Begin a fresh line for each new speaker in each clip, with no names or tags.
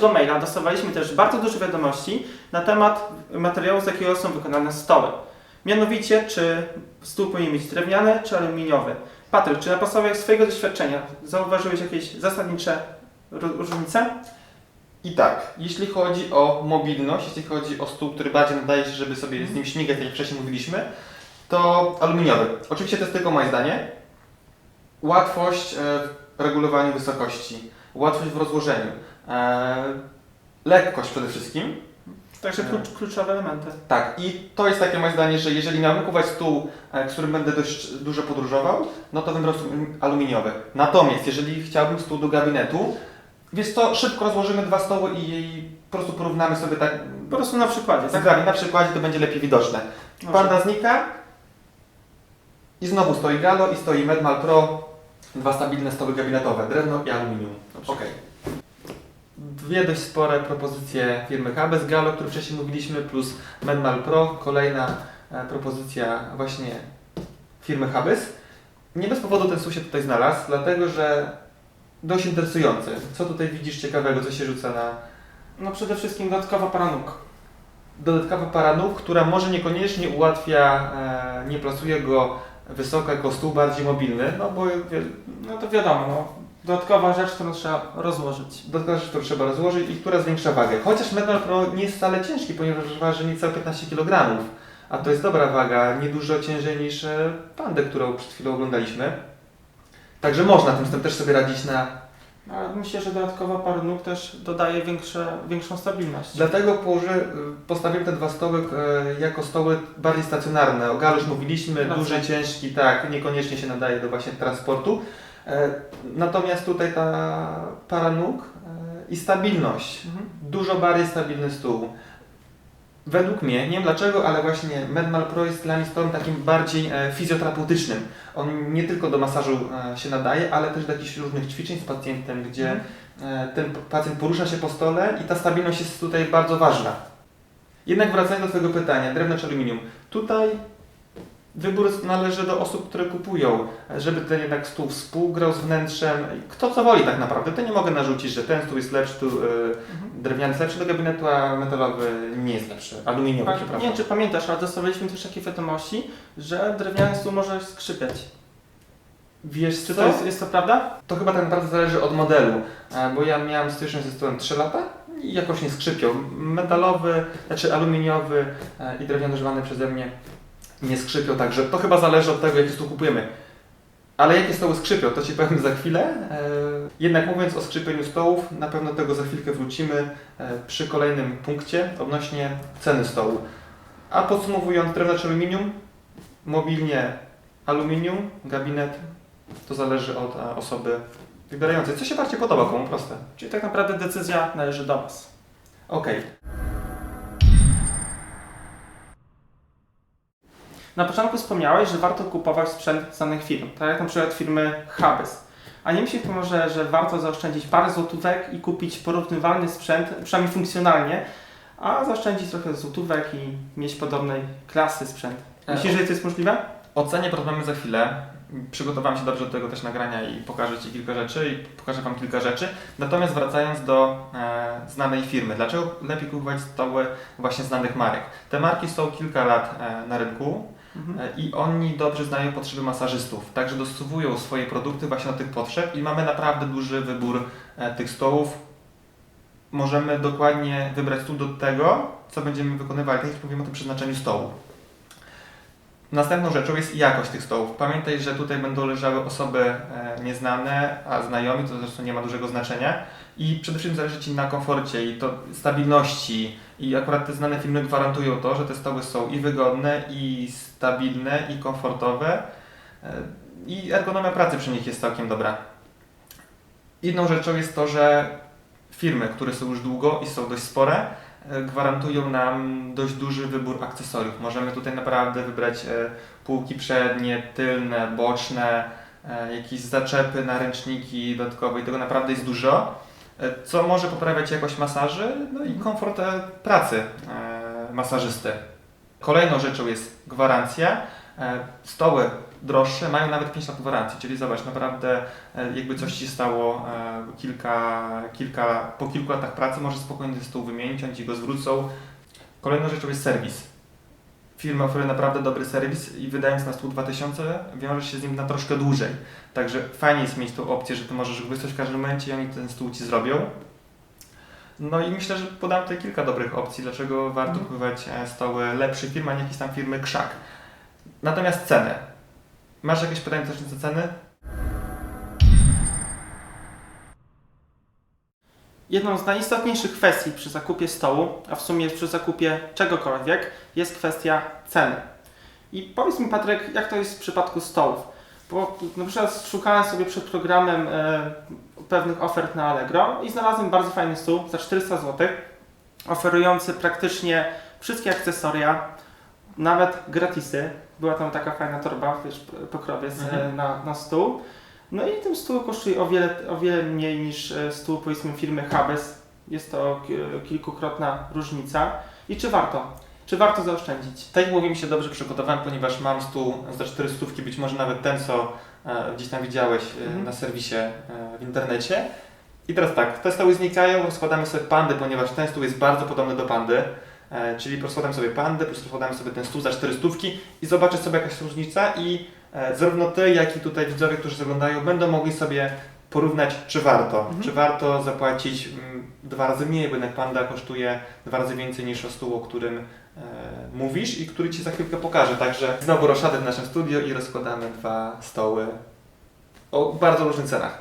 Na naszego maila dostawaliśmy też bardzo dużo wiadomości na temat materiału, z jakiego są wykonane stoły. Mianowicie, czy stół powinien być drewniany, czy aluminiowy. Patryk, czy na podstawie swojego doświadczenia zauważyłeś jakieś zasadnicze ró- różnice?
I tak, jeśli chodzi o mobilność, jeśli chodzi o stół, który bardziej nadaje się, żeby sobie z nim śmigać, tak jak wcześniej mówiliśmy, to aluminiowy. Oczywiście to jest tylko moje zdanie. Łatwość e, w regulowaniu wysokości, łatwość w rozłożeniu, e, lekkość przede wszystkim.
Także klucz, kluczowe elementy.
Tak, i to jest takie moje zdanie, że jeżeli miałbym kupować stół, e, którym będę dość dużo podróżował, no to wybrał aluminiowy. Natomiast jeżeli chciałbym stół do gabinetu, więc to szybko rozłożymy dwa stoły i po prostu porównamy sobie tak
Po prostu na przykładzie, tak?
Zagrali na przykładzie, to będzie lepiej widoczne. Panda znika i znowu stoi Galo i stoi Medmal Pro. Dwa stabilne stoły gabinetowe, drewno i aluminium.
Dobrze.
Okej. Dwie dość spore propozycje firmy Habes Galo, o których wcześniej mówiliśmy, plus Medmal Pro. Kolejna e, propozycja właśnie firmy Habes. Nie bez powodu ten stół się tutaj znalazł, dlatego że dość interesujący. Co tutaj widzisz ciekawego, co się rzuca na,
No przede wszystkim dodatkowa para nóg.
dodatkowa para nóg, która może niekoniecznie ułatwia, e, nie plasuje go wysoko jako stół bardziej mobilny, no bo
No to wiadomo, no. dodatkowa rzecz, którą trzeba rozłożyć.
dodatkowa rzecz, którą trzeba rozłożyć i która zwiększa wagę. Chociaż Metal Pro nie jest wcale ciężki, ponieważ waży niecałe 15 kg, a to jest dobra waga, nie dużo ciężej niż e, pandę, którą przed chwilą oglądaliśmy. Także można tym, z tym też sobie radzić na...
No, Ale myślę, że dodatkowa para nóg też dodaje większe, większą stabilność.
Dlatego położy, postawiłem te dwa stoły e, jako stoły bardziej stacjonarne. O galu już mówiliśmy,
Racja.
duży, ciężki, tak, niekoniecznie się nadaje do właśnie transportu. E, Natomiast tutaj ta para nóg e, i stabilność.
Mhm.
Dużo bardziej stabilny stół. Według mnie, nie wiem dlaczego, ale właśnie Medmal Pro jest dla mnie stołem takim bardziej e, fizjoterapeutycznym. On nie tylko do masażu e, się nadaje, ale też do jakichś różnych ćwiczeń z pacjentem, gdzie
Mhm.
e, ten pacjent porusza się po stole i ta stabilność jest tutaj bardzo ważna. Jednak wracając do Twojego pytania, drewno czy aluminium. Tutaj wybór należy do osób, które kupują, żeby ten jednak stół współgrał z wnętrzem. Kto co woli tak naprawdę. To nie mogę narzucić, że ten stół jest lepszy, tu,
Mhm.
drewniany jest lepszy do gabinetu, a metalowy nie jest lepszy. Aluminiowy,
Tak, nie wiem, czy pamiętasz, ale dostawaliśmy też takie wiadomości, że drewniany stół może skrzypiać.
Wiesz
Czy
co?
to jest, jest to prawda?
To chyba tak naprawdę zależy od modelu, e, bo ja miałem styczność ze stołem 3 lata i jakoś nie skrzypiał. Metalowy, znaczy aluminiowy e, i drewniany używany przeze mnie nie skrzypiał, także to chyba zależy od tego, jaki stół kupujemy. Ale jakie stoły skrzypią, to Ci powiem za chwilę. E, Jednak mówiąc o skrzypieniu stołów, na pewno tego za chwilkę wrócimy e, przy kolejnym punkcie odnośnie ceny stołu. A podsumowując, drewno czy aluminium? Mobilnie aluminium, gabinet to zależy od e, osoby wybierającej. Co się bardziej podoba, komu proste.
Czyli tak naprawdę decyzja należy do Was.
Okej.
Na początku wspomniałeś, że warto kupować sprzęt znanych firm, tak jak na przykład firmy Habes. A nie myślisz może, że warto zaoszczędzić parę złotówek i kupić porównywalny sprzęt, przynajmniej funkcjonalnie, a zaoszczędzić trochę złotówek i mieć podobnej klasy sprzęt? Myślisz, że to jest możliwe?
O cenie porozmawiamy za chwilę. Przygotowałem się dobrze do tego też nagrania i pokażę Ci kilka rzeczy i pokażę Wam kilka rzeczy. Natomiast wracając do e, znanej firmy. Dlaczego lepiej kupować stoły właśnie znanych marek? Te marki są kilka lat e, na rynku
Mhm.
e, i oni dobrze znają potrzeby masażystów. Także dostosowują swoje produkty właśnie do tych potrzeb i mamy naprawdę duży wybór e, tych stołów. Możemy dokładnie wybrać stół do tego, co będziemy wykonywali, tak jak mówimy o tym przeznaczeniu stołu. Następną rzeczą jest jakość tych stołów. Pamiętaj, że tutaj będą leżały osoby e, nieznane, a znajomi to zresztą nie ma dużego znaczenia. I przede wszystkim zależy Ci na komforcie i to stabilności. I akurat te znane firmy gwarantują to, że te stoły są i wygodne, i stabilne, i komfortowe. E, I ergonomia pracy przy nich jest całkiem dobra. Inną rzeczą jest to, że firmy, które są już długo i są dość spore, gwarantują nam dość duży wybór akcesoriów. Możemy tutaj naprawdę wybrać e, półki przednie, tylne, boczne, e, jakieś zaczepy, naręczniki dodatkowe i tego naprawdę jest dużo, e, co może poprawiać jakość masaży no i komfort pracy masażysty. Kolejną rzeczą jest gwarancja. Stoły droższe mają nawet 5 lat gwarancji, czyli zobacz, naprawdę e, jakby coś Ci stało e, kilka, kilka, po kilku latach pracy, możesz spokojnie ten stół wymienić, oni Ci go zwrócą. Kolejną rzeczą jest serwis. Firma oferuje naprawdę dobry serwis i wydając na stół 2000 wiążesz się z nim na troszkę dłużej. Także fajnie jest mieć tą opcję, że Ty możesz wysłać w każdym momencie i oni ten stół Ci zrobią. No i myślę, że podam tutaj kilka dobrych opcji, dlaczego warto
Mhm.
kupować e, stoły lepszych firm, a nie jakieś tam firmy krzak. Natomiast ceny. Masz jakieś pytanie dotyczące ceny?
Jedną z najistotniejszych kwestii przy zakupie stołu, a w sumie przy zakupie czegokolwiek, jest kwestia ceny. I powiedz mi Patryk, jak to jest w przypadku stołów? Bo na przykład szukałem sobie przed programem e, pewnych ofert na Allegro i znalazłem bardzo fajny stół za 400 zł, oferujący praktycznie wszystkie akcesoria, nawet gratisy. Była tam taka fajna torba, wiesz, pokrowiec e,
Mhm.
na, na stół. No i ten stół kosztuje o wiele, o wiele mniej niż e, stół powiedzmy firmy Habes. Jest to ki- kilkukrotna różnica. I czy warto? Czy warto zaoszczędzić?
Tak jak mówię, mi się dobrze przygotowałem, ponieważ mam stół za 400, być może nawet ten, co e, gdzieś tam widziałeś e,
Mhm.
na serwisie e, w internecie. I teraz tak, te stoły znikają, rozkładamy sobie pandy, ponieważ ten stół jest bardzo podobny do pandy. E, czyli rozkładamy sobie pandy, plus rozkładamy sobie ten stół za 400 i zobaczysz sobie jakaś różnica i e, zarówno ty, jak i tutaj widzowie, którzy zaglądają, będą mogli sobie porównać, czy warto.
Mhm.
Czy warto zapłacić mm, dwa razy mniej, bo jednak panda kosztuje dwa razy więcej niż o stół, o którym e, mówisz i który Ci za chwilkę pokażę. Także znowu roszady w naszym studio i rozkładamy dwa stoły o bardzo różnych cenach.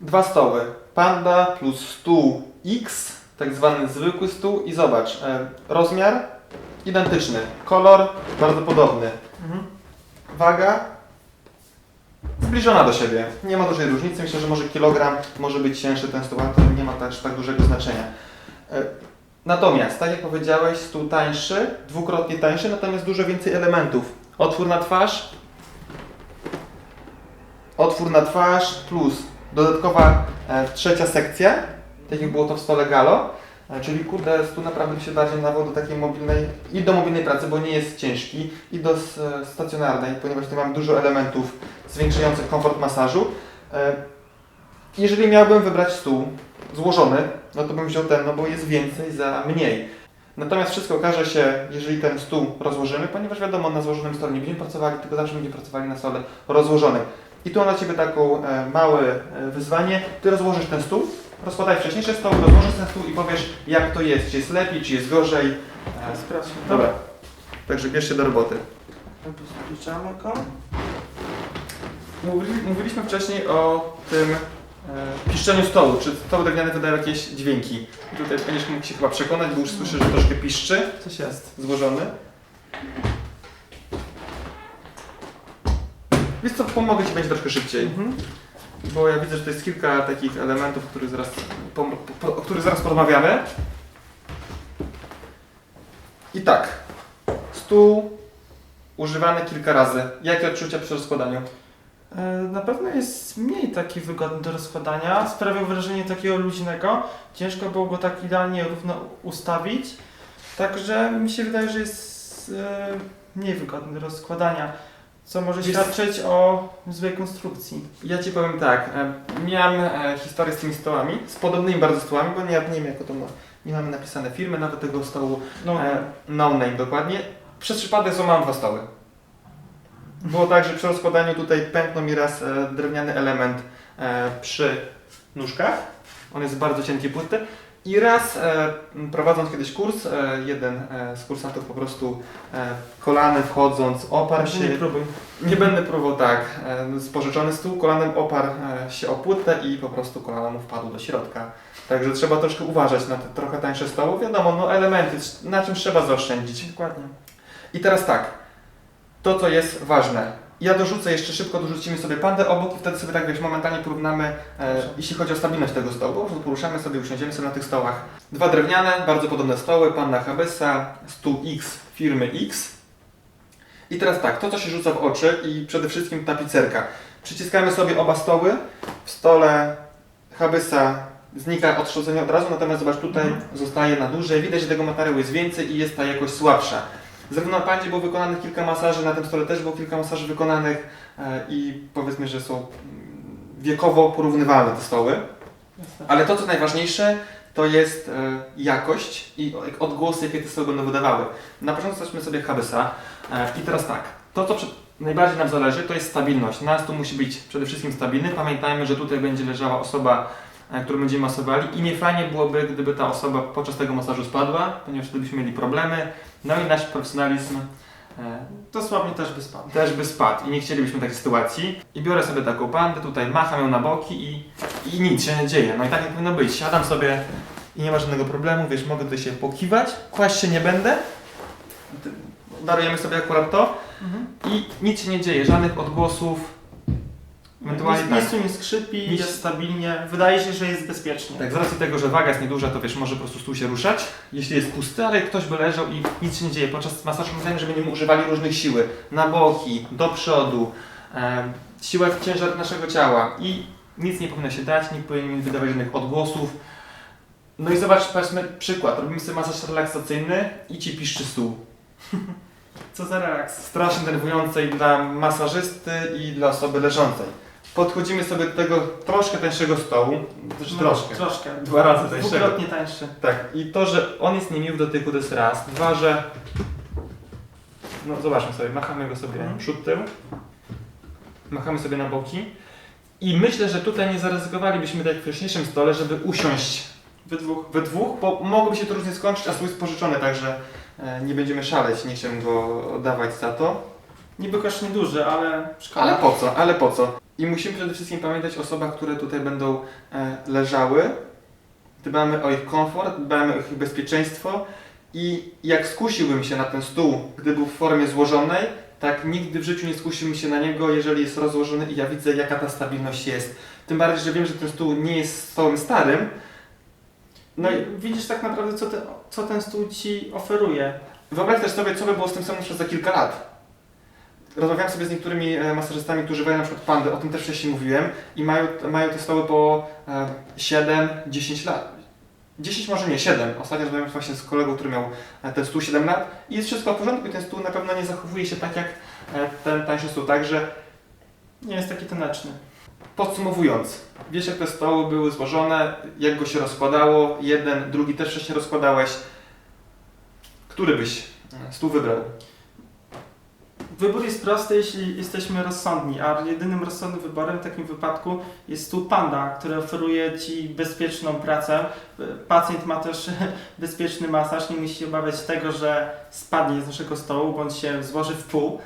Dwa stoły. Panda plus stół X, tak zwany zwykły stół i zobacz, e, rozmiar identyczny, kolor bardzo podobny, waga zbliżona do siebie. Nie ma dużej różnicy, myślę, że może kilogram może być cięższy ten stół, ale to nie ma też tak dużego znaczenia. E, Natomiast, tak jak powiedziałeś, stół tańszy, dwukrotnie tańszy, natomiast dużo więcej elementów. Otwór na twarz, otwór na twarz plus dodatkowa e, trzecia sekcja, tak jak było to w stole Galo. E, Czyli kurde, stół naprawdę się bardziej nadawał do takiej mobilnej i do mobilnej pracy, bo nie jest ciężki, i do e, stacjonarnej, ponieważ tutaj mam dużo elementów zwiększających komfort masażu. E, Jeżeli miałbym wybrać stół złożony, no to bym wziął ten, no bo jest więcej za mniej. Natomiast wszystko okaże się, jeżeli ten stół rozłożymy, ponieważ wiadomo, na złożonym stole nie będziemy pracowali, tylko zawsze będziemy pracowali na stole rozłożonym. I tu mam dla Ciebie taką małe wyzwanie. Ty rozłożysz ten stół, rozkładaj wcześniejszy stół, rozłożysz ten stół i powiesz, jak to jest, czy jest lepiej, czy jest gorzej. E,
Sprawdźmy.
Dobra, także bierz się do roboty.
Go.
Mówili, mówiliśmy wcześniej o tym e, piszczeniu stołu. Czy stoły drewniane wydają jakieś dźwięki? Tutaj będziesz mógł się chyba przekonać, bo już słyszę, że troszkę piszczy,
Coś jest.
złożony. Wiesz co, pomogę Ci będzie troszkę szybciej,
Mhm.
Bo ja widzę, że to jest kilka takich elementów, o których zaraz, pom- po, o których zaraz porozmawiamy. I tak, stół używany kilka razy. Jakie odczucia przy rozkładaniu?
E, Na pewno jest mniej taki wygodny do rozkładania. Sprawiał wrażenie takiego luźnego. Ciężko było go tak idealnie równo ustawić. Także mi się wydaje, że jest e, mniej wygodny do rozkładania. Co może świadczyć o złej konstrukcji.
Ja Ci powiem tak, e, miałem e, historię z tymi stołami, z podobnymi bardzo stołami, bo nie, nie wiem jak to ma, nie mamy napisane firmy, nawet tego stołu
No,
e, no name dokładnie. Przez przypadek złamałem dwa stoły. Było tak, że przy rozkładaniu tutaj pęknął mi raz e, drewniany element e, przy nóżkach, on jest bardzo cienkiej płyty i raz e, prowadząc kiedyś kurs, e, jeden e, z kursantów po prostu kolanem wchodząc oparł się
nie próbuj.
nie będę próbował tak. e, Spożyczony stół kolanem oparł się o płytę i po prostu kolano mu wpadł do środka. Także trzeba troszkę uważać na te trochę tańsze stoły. Wiadomo, no elementy, na czym trzeba zaoszczędzić.
Dokładnie.
I teraz tak, to co jest ważne. Ja dorzucę jeszcze szybko, dorzucimy sobie pandę obok i wtedy sobie tak wiesz, momentalnie porównamy, e, jeśli chodzi o stabilność tego stołu. Po prostu poruszamy sobie, usiądziemy sobie na tych stołach. Dwa drewniane, bardzo podobne stoły, panna Habesa, stół X firmy X. I teraz tak, to co się rzuca w oczy i przede wszystkim tapicerka. Przyciskamy sobie oba stoły. W stole Habesa znika odszkodzenie od razu, natomiast zobacz tutaj
Mhm.
zostaje na dłużej. Widać, że tego materiału jest więcej i jest ta jakość słabsza. Zarówno na pandzie było wykonanych kilka masaży, na tym stole też było kilka masaży wykonanych e, i powiedzmy, że są mm, wiekowo porównywalne te stoły. Ale to, co najważniejsze, to jest e, jakość i odgłosy, jakie te stoły będą wydawały. Na początku zobaczmy sobie Habysa. E, I teraz tak, to, co przed, najbardziej nam zależy, to jest stabilność. Nas tu musi być przede wszystkim stabilny. Pamiętajmy, że tutaj będzie leżała osoba, którą będziemy masowali i nie fajnie byłoby, gdyby ta osoba podczas tego masażu spadła, ponieważ wtedy byśmy mieli problemy. No i nasz profesjonalizm e,
Dosłownie też by spadł.
też by spadł i nie chcielibyśmy takiej sytuacji. I biorę sobie taką pandę, tutaj macham ją na boki i, i nic się nie dzieje. No i tak nie powinno być. Siadam sobie i nie ma żadnego problemu, wiesz, mogę tutaj się pokiwać, kłaść się nie będę. Darujemy sobie akurat to
Mhm.
i nic się nie dzieje, żadnych odgłosów. Ewentualnie
Nic,
tak.
nic tu nie skrzypi,
Nic-
jest stabilnie. Wydaje się, że jest bezpiecznie.
Tak, z racji tego, że waga jest nieduża, to wiesz, może po prostu stół się ruszać, jeśli jest pusty, ale ktoś by leżał i nic się nie dzieje. Podczas masażu pamiętajmy, że będziemy używali różnych siły. Na boki, do przodu, e, siłę w ciężar naszego ciała i nic nie powinno się dać, nie powinien wydawać żadnych odgłosów. No i zobacz, patrzmy przykład. Robimy sobie masaż relaksacyjny i ci piszczy stół.
Co za relaks.
Strasznie denerwujące i dla masażysty i dla osoby leżącej. Podchodzimy sobie do tego troszkę tańszego stołu, też
No,
troszkę.
Troszkę.
Dwa razy tańszego.
Dwukrotnie tańszy.
Tak, i to, że on jest niemiły w dotyku, to jest raz. Dwa, że. No zobaczmy sobie, machamy go sobie
Mhm.
przód tył. Machamy sobie na boki. I myślę, że tutaj nie zaryzykowalibyśmy tak jak w wcześniejszym stole, żeby usiąść
We dwóch.
we dwóch, bo mogłoby się to różnie skończyć, a stół jest pożyczony, także e, nie będziemy szaleć, nie chciałem go oddawać za to.
Niby koszt nieduży, ale szkoda.
Ale po co? Ale po co? I musimy przede wszystkim pamiętać o osobach, które tutaj będą e, leżały. Dbamy o ich komfort, dbamy o ich bezpieczeństwo i jak skusiłbym się na ten stół, gdy był w formie złożonej, tak nigdy w życiu nie skusiłbym się na niego, jeżeli jest rozłożony i ja widzę, jaka ta stabilność jest. Tym bardziej, że wiem, że ten stół nie jest stołem starym.
No i widzisz tak naprawdę, co, te, co ten stół ci oferuje.
Wyobraź też sobie, co by było z tym samym przez za kilka lat. Rozmawiałem sobie z niektórymi e, masażystami, którzy mają na przykład pandy, o tym też wcześniej mówiłem, i mają, mają te stoły po e, 7-10 lat. 10 może nie, 7. Ostatnio rozmawiałem właśnie z kolegą, który miał e, ten stół 7 lat i jest wszystko w porządku i ten stół na pewno nie zachowuje się tak jak e, ten tańszy stół. Także
Nie jest taki taneczny.
podsumowując, wiesz jak te stoły były złożone, jak go się rozkładało, jeden, drugi też wcześniej rozkładałeś. Który byś e, stół wybrał?
Wybór jest prosty, jeśli jesteśmy rozsądni, a jedynym rozsądnym wyborem w takim wypadku jest stół Panda, który oferuje Ci bezpieczną pracę. Pacjent ma też bezpieczny masaż, nie musi się obawiać tego, że spadnie z naszego stołu bądź się złoży w pół.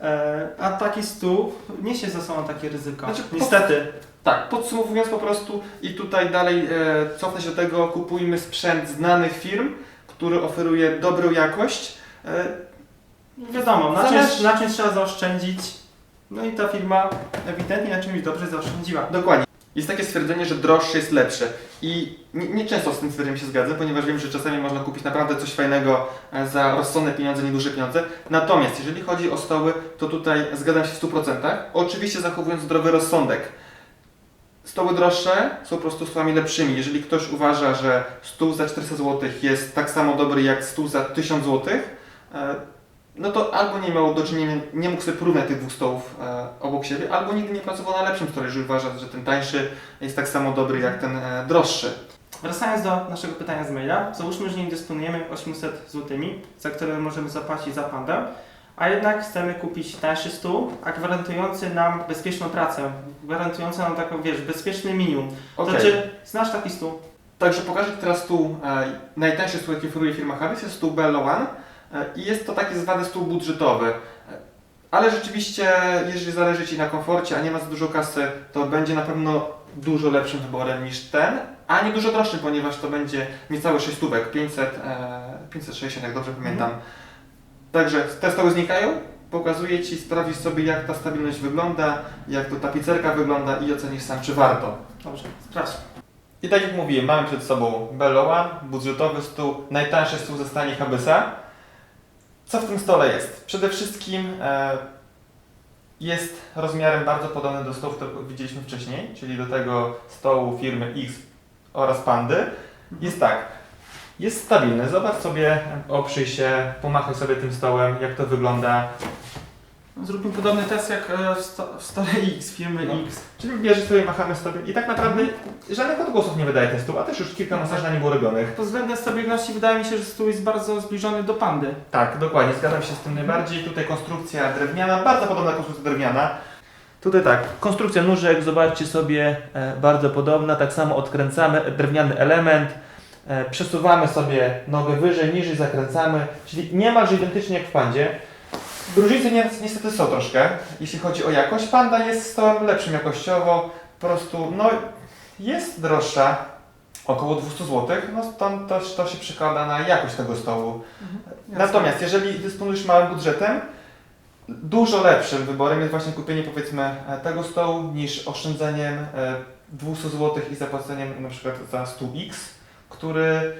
E, A taki stół niesie ze sobą takie ryzyko.
Znaczy,
Niestety.
Tak, podsumowując po prostu i tutaj dalej e, cofnę się do tego, kupujmy sprzęt znanych firm, który oferuje dobrą jakość. E,
Wiadomo, na
Zależy-
czymś, na czymś trzeba zaoszczędzić. No i ta firma ewidentnie na czymś dobrze zaoszczędziła.
dokładnie. Jest takie stwierdzenie, że droższe jest lepsze. I nie, nie często z tym stwierdzeniem się zgadzam, ponieważ wiem, że czasami można kupić naprawdę coś fajnego e, za rozsądne pieniądze, nieduże pieniądze. Natomiast jeżeli chodzi o stoły, to tutaj zgadzam się w 100%. Oczywiście zachowując zdrowy rozsądek. Stoły droższe są po prostu stołami lepszymi. Jeżeli ktoś uważa, że stół za 400 zł jest tak samo dobry jak stół za 1000 zł, no to albo nie miał do czynienia, nie mógł sobie porównać tych dwóch stołów e, obok siebie, albo nigdy nie pracował na lepszym stole, jeżeli uważa, że ten tańszy jest tak samo dobry jak ten e, droższy.
Wracając do naszego pytania z maila, załóżmy, że nie dysponujemy 800 zł, za które możemy zapłacić za pandę, a jednak chcemy kupić tańszy stół, a gwarantujący nam bezpieczną pracę, gwarantujący nam taką, wiesz, bezpieczny minimum.
Okej.
To czy znasz taki stół?
Także pokażę teraz stół, e, najtańszy stół, jaki oferuje firma Harris, jest stół Bello One i jest to taki zwany stół budżetowy. E, Ale rzeczywiście, jeżeli zależy Ci na komforcie, a nie ma za dużo kasy, to będzie na pewno dużo lepszym wyborem niż ten, a nie dużo droższym, ponieważ to będzie niecałe 6 stówek, 500, e, 560, jak dobrze pamiętam. Także te stoły znikają, pokazuję Ci, sprawdzisz sobie jak ta stabilność wygląda, jak to tapicerka wygląda i ocenisz sam, czy warto.
Dobrze, sprawdź.
I tak jak mówiłem, mamy przed sobą Bello One, budżetowy stół, najtańszy stół ze stanie Habysa. Co w tym stole jest? Przede wszystkim e, jest rozmiarem bardzo podobny do stołów, które widzieliśmy wcześniej, czyli do tego stołu firmy X oraz Pandy. Jest tak, Jest stabilny. Zobacz sobie, oprzyj się, pomachaj sobie tym stołem, jak to wygląda.
Zróbmy podobny test jak e, w, sto, w stole X, firmy
No.
X.
Czyli bierzesz sobie, machamy sobie i tak naprawdę żadnych odgłosów nie wydaje ten stół, a też już kilka na nim było robionych.
Pod względem stabilności wydaje mi się, że stół jest bardzo zbliżony do pandy.
Tak, dokładnie, zgadzam się z tym najbardziej. Tutaj konstrukcja drewniana, bardzo podobna konstrukcja drewniana. Tutaj tak, konstrukcja nóżek, zobaczcie sobie, e, bardzo podobna. Tak samo odkręcamy drewniany element, e, przesuwamy sobie nogę wyżej, niżej, zakręcamy, czyli niemalże identycznie jak w pandzie. Różnice ni- niestety są troszkę, jeśli chodzi o jakość. Panda jest stołem lepszym jakościowo, po prostu no, jest droższa, około 200 zł, no stąd też to się przekłada na jakość tego stołu. Natomiast jeżeli dysponujesz małym budżetem, dużo lepszym wyborem jest właśnie kupienie powiedzmy e, tego stołu niż oszczędzeniem e, 200 zł i zapłaceniem na przykład za stół X, który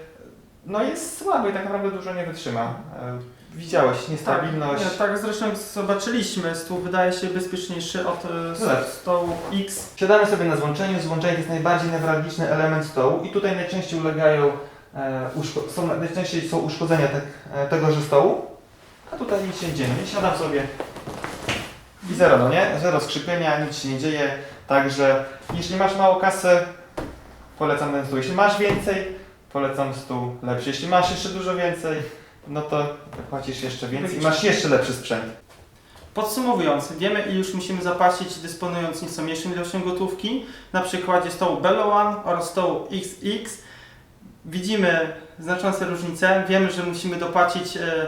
no jest słaby i tak naprawdę dużo nie wytrzyma. E, Widziałeś niestabilność.
Tak, nie, tak zresztą zobaczyliśmy, stół wydaje się bezpieczniejszy od e,
No tak.
stołu X.
Siadamy sobie na złączeniu. Złączenie to jest najbardziej newralgiczny element stołu i tutaj najczęściej ulegają, e, są, najczęściej są uszkodzenia tak, e, tegoże stołu, a tutaj nic się nie dzieje. Siadam sobie i zero, no nie? Zero skrzypienia, nic się nie dzieje. Także jeśli masz mało kasy, polecam ten stół. Jeśli masz więcej, polecam stół lepszy. Jeśli masz jeszcze dużo więcej, no to płacisz jeszcze więcej i masz jeszcze lepszy sprzęt.
Podsumowując, wiemy ile już musimy zapłacić dysponując nieco mniejszą ilością gotówki. Na przykładzie stołu Bello One oraz stołu XX widzimy znaczące różnice. Wiemy, że musimy dopłacić, e,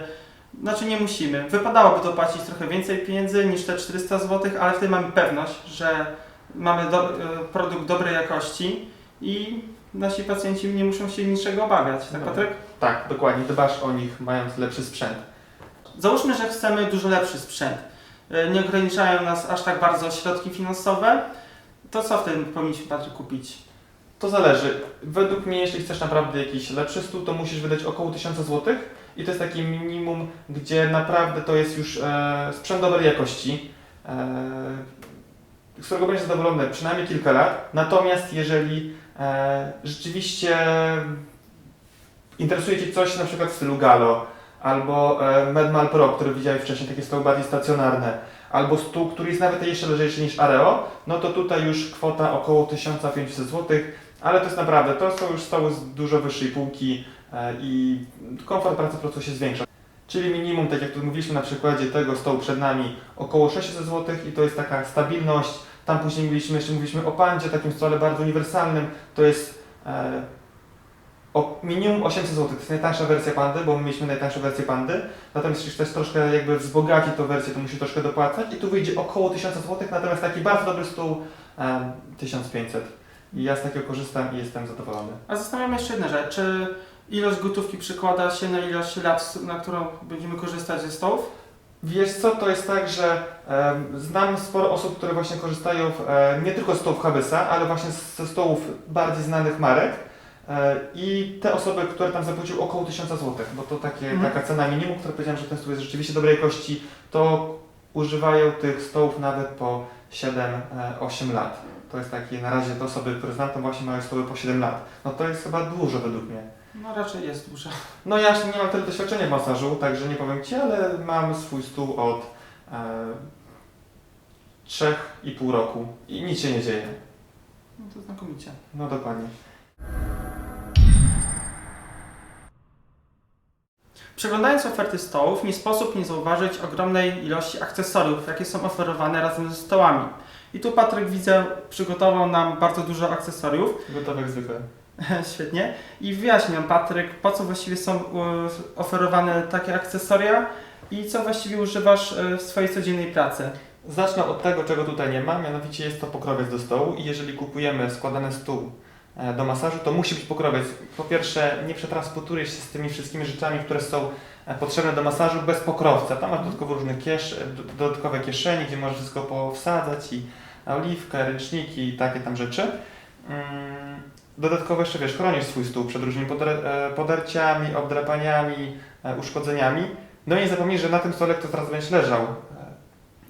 znaczy nie musimy. Wypadałoby dopłacić trochę więcej pieniędzy niż te 400 zł, ale wtedy mamy pewność, że mamy do, e, produkt dobrej jakości i nasi pacjenci nie muszą się niczego obawiać. Tak. Patryk?
Tak, dokładnie. Dbasz o nich mając lepszy sprzęt.
Załóżmy, że chcemy dużo lepszy sprzęt. E, Nie ograniczają nas aż tak bardzo środki finansowe. To co wtedy powinniśmy Patryk kupić?
To zależy. Według mnie, jeśli chcesz naprawdę jakiś lepszy stół, to musisz wydać około 1000 zł i to jest takie minimum, gdzie naprawdę to jest już e, sprzęt dobrej jakości, e, z którego będziesz zadowolony przynajmniej kilka lat. Natomiast jeżeli rzeczywiście interesuje Cię coś na przykład w stylu Galo, albo e, Medmal Pro, który widziałeś wcześniej, takie stoły bardziej stacjonarne, albo stół, który jest nawet jeszcze lżejszy niż Areo, no to tutaj już kwota około 1500 zł, ale to jest naprawdę, to są już stoły z dużo wyższej półki e, i komfort pracy po prostu się zwiększa. Czyli minimum, tak jak tu mówiliśmy na przykładzie tego stołu przed nami, około 600 zł i to jest taka stabilność. Tam później mieliśmy, jeszcze mówiliśmy o pandzie, takim stole bardzo uniwersalnym, to jest e, o minimum 800 zł. To jest najtańsza wersja pandy, bo my mieliśmy najtańszą wersję pandy. Natomiast jeśli ktoś troszkę jakby wzbogaci tą wersję, to musi troszkę dopłacać i tu wyjdzie około 1000 zł, natomiast taki bardzo dobry stół e, 1500. I ja z takiego korzystam i jestem zadowolony.
A zastanawiam się jeszcze jedna rzecz. Czy ilość gotówki przekłada się na ilość lat, na którą będziemy korzystać ze stołów?
Wiesz co, to jest tak, że em, znam sporo osób, które właśnie korzystają w, e, nie tylko z stołów Habysa, ale właśnie z- ze stołów bardziej znanych marek. E, I te osoby, które tam zapłaciły około 1000 zł, bo to takie,
Mhm.
taka cena minimum, która powiedziałem, że ten stół jest rzeczywiście dobrej jakości, to używają tych stołów nawet po 7-8 lat. To jest takie, na razie te osoby, które znam, to właśnie mają stoły po 7 lat. No to jest chyba dużo według mnie.
No raczej jest duża.
No ja jeszcze nie mam tyle doświadczenia w masażu, także nie powiem Ci, ale mam swój stół od e, 3,5 roku i nic się nie dzieje.
No to znakomicie.
No dokładnie.
Przeglądając oferty stołów, nie sposób nie zauważyć ogromnej ilości akcesoriów, jakie są oferowane razem ze stołami. I tu Patryk widzę przygotował nam bardzo dużo akcesoriów.
Gotowe jak zwykle.
Świetnie. I wyjaśnię nam Patryk, po co właściwie są e, oferowane takie akcesoria i co właściwie używasz e, w swojej codziennej pracy.
Zacznę od tego, czego tutaj nie ma, mianowicie jest to pokrowiec do stołu i jeżeli kupujemy składany stół e, do masażu, to musi być pokrowiec. Po pierwsze, nie przetransportujesz się z tymi wszystkimi rzeczami, które są potrzebne do masażu bez pokrowca. Tam masz dodatkowo różne kiesz, dodatkowe kieszenie, gdzie możesz wszystko powsadzać i oliwkę, ręczniki i takie tam rzeczy. Mm, Dodatkowo jeszcze wiesz, chronisz swój stół przed różnymi poder e, poderciami, obdrapaniami, e, uszkodzeniami. No i nie zapomnij, że na tym stole, kto teraz będziesz leżał,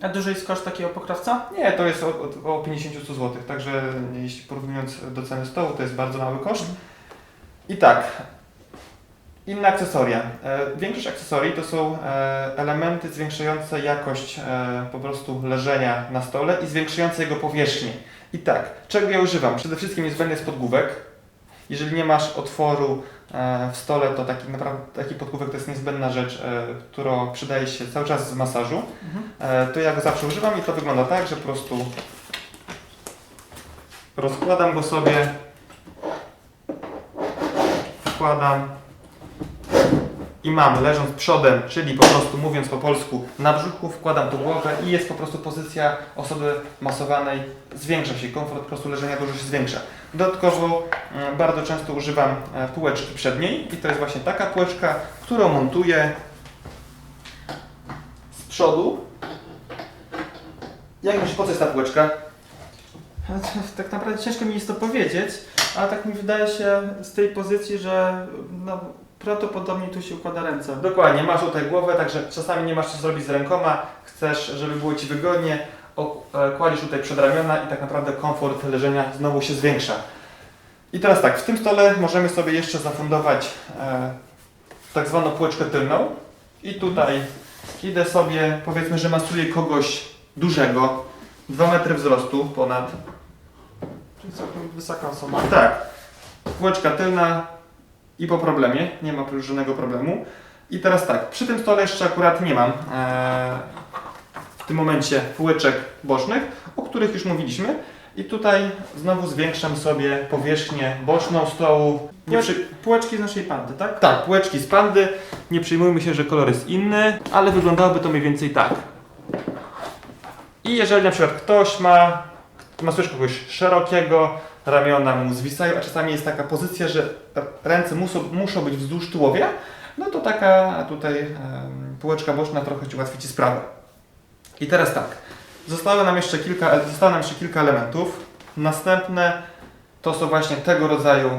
A duży jest koszt takiego pokrawca?
nie, to jest o- o- około 50 zł, także jeśli porównując do ceny stołu, to jest bardzo mały koszt. I tak, Inne akcesoria. E, Większość akcesorii to są elementy zwiększające jakość po prostu leżenia na stole i zwiększające jego powierzchnię. I tak, czego ja używam? Przede wszystkim niezbędny jest podgłówek. Jeżeli nie masz otworu e, w stole, to taki, naprawdę, taki podgłówek to jest niezbędna rzecz, e, która przydaje się cały czas w masażu.
Mhm.
E, To ja go zawsze używam i to wygląda tak, że po prostu rozkładam go sobie, wkładam i mam leżąc przodem, czyli po prostu mówiąc po polsku na brzuchu, wkładam tu głowę i jest po prostu pozycja osoby masowanej, zwiększa się, komfort po prostu leżenia dużo się zwiększa. Dodatkowo mm, bardzo często używam e, półeczki przedniej i to jest właśnie taka półeczka, którą montuję z przodu. Jak myślisz, po co jest ta półeczka?
Tak naprawdę ciężko mi jest to powiedzieć, ale tak mi wydaje się z tej pozycji, że no, prawdopodobnie tu się układa ręce.
Dokładnie, masz tutaj głowę, także czasami nie masz co zrobić z rękoma, chcesz, żeby było Ci wygodnie, e, kładziesz tutaj przed ramiona i tak naprawdę komfort leżenia znowu się zwiększa. I teraz tak, w tym stole możemy sobie jeszcze zafundować e, tak zwaną półeczkę tylną i tutaj idę sobie, powiedzmy, że masuję kogoś dużego, 2 metry wzrostu ponad,
Czyli całkiem wysoka osoba.
tak. Półeczka tylna i po problemie, nie ma już żadnego problemu. I teraz tak, przy tym stole jeszcze akurat nie mam e, w tym momencie półeczek bocznych, o których już mówiliśmy. I tutaj znowu zwiększam sobie powierzchnię boczną stołu. Nie przy...
Półeczki z naszej pandy, tak?
Tak, półeczki z pandy. Nie przejmujmy się, że kolor jest inny, ale wyglądałoby to mniej więcej tak. I jeżeli na przykład ktoś ma, ma coś kogoś szerokiego, ramiona mu zwisają, a czasami jest taka pozycja, że ręce muszą, muszą być wzdłuż tułowia, no to taka tutaj em, półeczka boczna trochę Ci ułatwi Ci sprawę. I teraz tak, zostało nam jeszcze kilka, zostało nam jeszcze kilka elementów. Następne to są właśnie tego rodzaju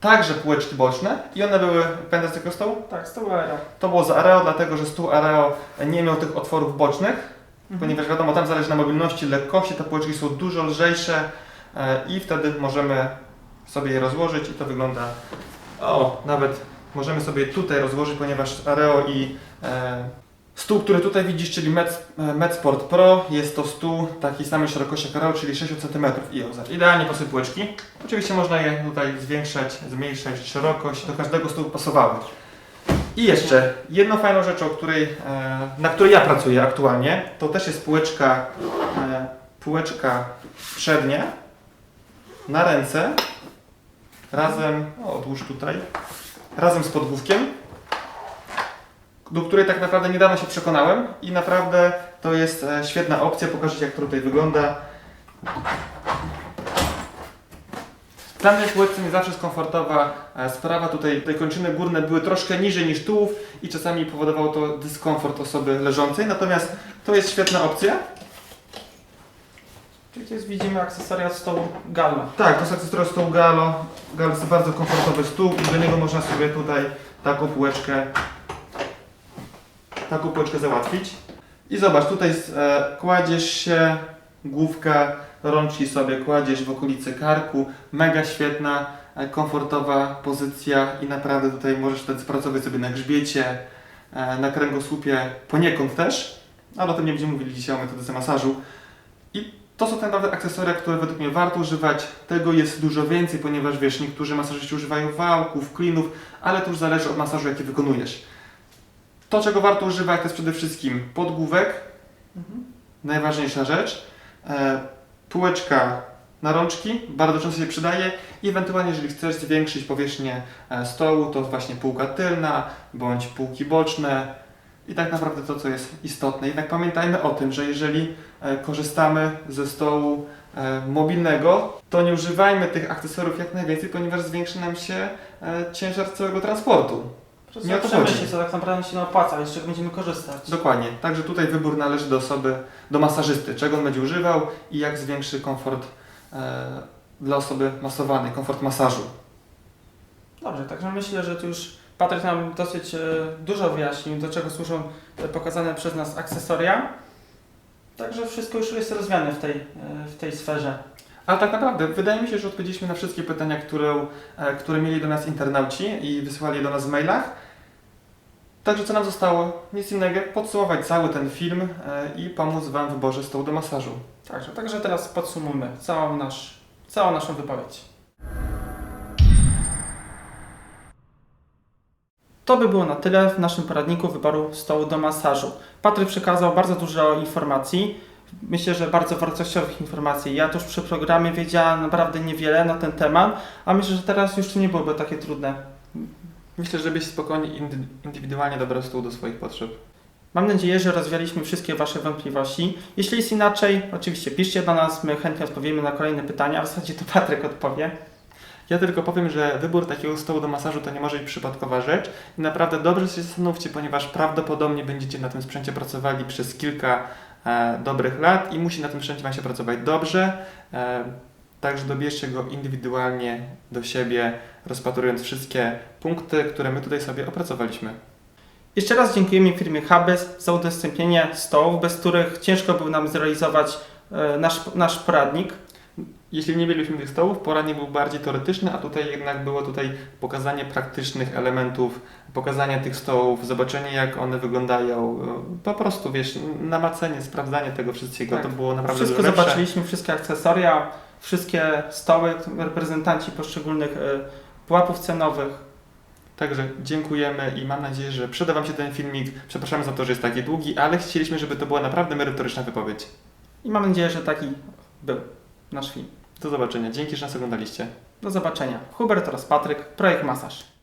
także półeczki boczne i one były, pamiętasz jakiego stołu?
Tak, z tą aero.
To było z Areo, dlatego że stół Areo nie miał tych otworów bocznych,
Mhm.
ponieważ wiadomo, tam zależy na mobilności, lekkości, te półeczki są dużo lżejsze e, i wtedy możemy sobie je rozłożyć i to wygląda, o, nawet możemy sobie tutaj rozłożyć, ponieważ Areo i e, stół, który tutaj widzisz, czyli Med, e, Medsport Pro, jest to stół takiej samej szerokości jak czyli 6 cm i o, zobacz, idealnie pasuje półeczki. Oczywiście można je tutaj zwiększać, zmniejszać szerokość, do każdego stołu pasowały. I jeszcze jedną fajną rzeczą, której, e, na której ja pracuję aktualnie, to też jest półeczka, e, półeczka przednia na ręce razem, o, odłóż tutaj, razem z podgłówkiem, do której tak naprawdę niedawno się przekonałem i naprawdę to jest e, świetna opcja. Pokażę Ci, jak to tutaj wygląda. Dla mnie w nie zawsze jest komfortowa e, sprawa. Tutaj te kończyny górne były troszkę niżej niż tułów i czasami powodowało to dyskomfort osoby leżącej. Natomiast to jest świetna opcja.
Czyli tu jest, widzimy akcesoria od stołu Galla.
Tak, to jest akcesoria stołu Galo. Galo jest bardzo komfortowy stół i do niego można sobie tutaj taką półeczkę taką półeczkę załatwić. I zobacz, tutaj e, kładziesz się, główka, rączki sobie kładziesz w okolicy karku. Mega świetna, e, komfortowa pozycja i naprawdę tutaj możesz wtedy pracować sobie na grzbiecie, e, na kręgosłupie poniekąd też, ale o tym nie będziemy mówili dzisiaj o metodyce masażu. I to są tak naprawdę akcesoria, które według mnie warto używać. Tego jest dużo więcej, ponieważ wiesz, niektórzy masażyści używają wałków, klinów, ale to już zależy od masażu, jaki wykonujesz. To, czego warto używać, to jest przede wszystkim podgłówek,
Mhm.
najważniejsza rzecz, e, półeczka na rączki, bardzo często się przydaje i ewentualnie, jeżeli chcesz zwiększyć powierzchnię e, stołu, to właśnie półka tylna, bądź półki boczne i tak naprawdę to, co jest istotne. Jednak pamiętajmy o tym, że jeżeli e, korzystamy ze stołu e, mobilnego, to nie używajmy tych akcesoriów jak najwięcej, ponieważ zwiększy nam się e, ciężar całego transportu. Nie o to chodzi.
Przemyśleć, co tak naprawdę się opłaca, z czego będziemy korzystać.
Dokładnie. Także tutaj wybór należy do osoby, do masażysty, czego on będzie używał i jak zwiększy komfort dla osoby masowanej, komfort masażu.
Dobrze, także myślę, że tu już Patryk nam dosyć e, dużo wyjaśnił, do czego służą te pokazane przez nas akcesoria. Także wszystko już jest rozwiane w tej, e, w tej sferze.
Ale tak naprawdę wydaje mi się, że odpowiedzieliśmy na wszystkie pytania, które, e, które mieli do nas internauci i wysłali je do nas w mailach. Także co nam zostało? Nic innego jak podsumować cały ten film i pomóc Wam w wyborze stołu do masażu.
Także, także teraz podsumujmy całą, nasz, całą naszą wypowiedź. To by było na tyle w naszym poradniku wyboru stołu do masażu. Patryk przekazał bardzo dużo informacji. Myślę, że bardzo wartościowych informacji. Ja też przy programie wiedziałem naprawdę niewiele na ten temat, a myślę, że teraz już to nie byłoby takie trudne.
Myślę, żebyś spokojnie indy- indywidualnie dobrał stół do swoich potrzeb.
Mam nadzieję, że rozwialiśmy wszystkie Wasze wątpliwości. Jeśli jest inaczej, oczywiście piszcie do nas, my chętnie odpowiemy na kolejne pytania. W zasadzie to Patryk odpowie.
Ja tylko powiem, że wybór takiego stołu do masażu to nie może być przypadkowa rzecz i naprawdę dobrze się zastanówcie, ponieważ prawdopodobnie będziecie na tym sprzęcie pracowali przez kilka e, dobrych lat i musi na tym sprzęcie Wam się pracować dobrze. E, także dobierzcie go indywidualnie do siebie, rozpatrując wszystkie punkty, które my tutaj sobie opracowaliśmy.
Jeszcze raz dziękujemy firmie Habes za udostępnienie stołów, bez których ciężko było nam zrealizować e, nasz, nasz poradnik.
Jeśli nie mieliśmy tych stołów, poradnik był bardziej teoretyczny, a tutaj jednak było tutaj pokazanie praktycznych elementów, pokazanie tych stołów, zobaczenie jak one wyglądają, po prostu wiesz, namacenie, sprawdzanie tego wszystkiego,
Tak.
to było naprawdę
Wszystko
lepsze.
zobaczyliśmy, wszystkie akcesoria, wszystkie stoły, reprezentanci poszczególnych e, pułapów cenowych.
Także dziękujemy i mam nadzieję, że przyda Wam się ten filmik. Przepraszamy za to, że jest taki długi, ale chcieliśmy, żeby to była naprawdę merytoryczna wypowiedź.
I mam nadzieję, że taki był nasz film.
Do zobaczenia. Dzięki, że nas oglądaliście.
Do zobaczenia. Hubert oraz Patryk, projekt Masaż.